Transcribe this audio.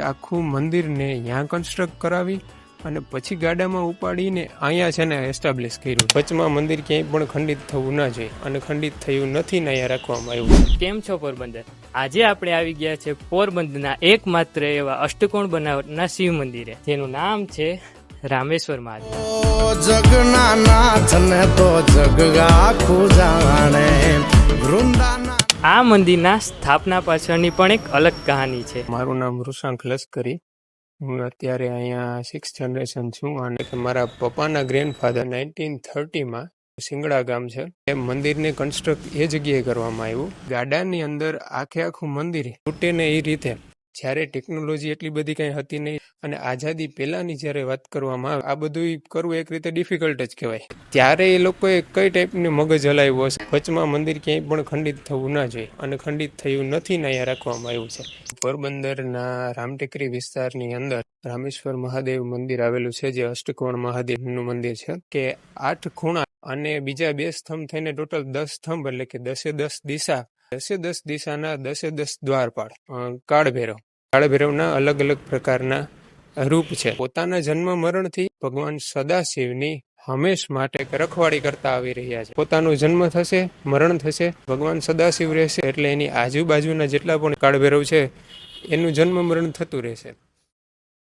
આખું મંદિરને ત્યાં કન્સ્ટ્રક્ટ કરાવી અને પછી ગાડામાં ઉપાડીને અહીંયા છે ને એસ્ટાબ્લિશ કર્યું. વચમાં મંદિર ક્યાંય પણ ખંડિત થવું ના જોઈએ અને ખંડિત થયું નથી ને અહીંયા રાખવામાં આવ્યું. કેમ છો પોરબંદર? આજે આપણે આવી ગયા છે પોરબંદરના એકમાત્ર એવા અષ્ટકોણ બનાવટના શિવ મંદિરે જેનું નામ છે રામેશ્વર મહાદેવ. જગના નાથ ને તો જગ આખું જાણે વૃંદાના આ મંદિરના સ્થાપના પાછળની પણ એક અલગ કહાની છે. મારું નામ વૃષાંક લશ્કરી. હું અત્યારે અહીંયા સિક્સ જનરેશન છું અને મારા પપ્પાના ગ્રેન્ડફાધર નાઇન્ટીન થર્ટીમાં સિંગડા ગામ છે. એ મંદિરને કન્સ્ટ્રક્ટ એ જગ્યાએ કરવામાં આવ્યું. ગાડાની અંદર આખે આખું મંદિર તૂટે ને એ રીતે જ્યારે ટેકનોલોજી એટલી બધી કંઈ હતી નહીં અને આઝાદી પહેલાંની જ્યારે વાત કરવામાં આવે આ બધું કરવું એક રીતે ડિફિકલ્ટ જ કહેવાય. ત્યારે એ લોકોએ કઈ ટાઈપનું મગજ હલાવ્યું હશે? વચમાં મંદિર ક્યાંય પણ ખંડિત થવું ના જોઈએ અને ખંડિત થયું નથી ને અહીંયા રાખવામાં આવ્યું છે. પોરબંદરના રામટેકરી વિસ્તારની અંદર રામેશ્વર મહાદેવ મંદિર આવેલું છે જે અષ્ટકોણ મહાદેવનું મંદિર છે કે આઠ ખૂણા અને બીજા બે સ્તંભ થઈને ટોટલ દસ સ્તંભ એટલે કે દસે દસ દિશા. દસે દસ દિશાના દસે દસ દ્વારપાળ અ, કાળભૈરવ. કાળભૈરવના અલગ અલગ પ્રકારના રૂપ છે. પોતાના જન્મ મરણથી ભગવાન સદાશિવની હંમેશ માટે રખવાડી કરતા આવી રહ્યા છે. પોતાનો જન્મ થશે, મરણ થશે, ભગવાન સદાશિવ રહેશે એટલે એની આજુબાજુના જેટલા પણ કાળભૈરવ છે, એનું જન્મ મરણ થતું રહેશે.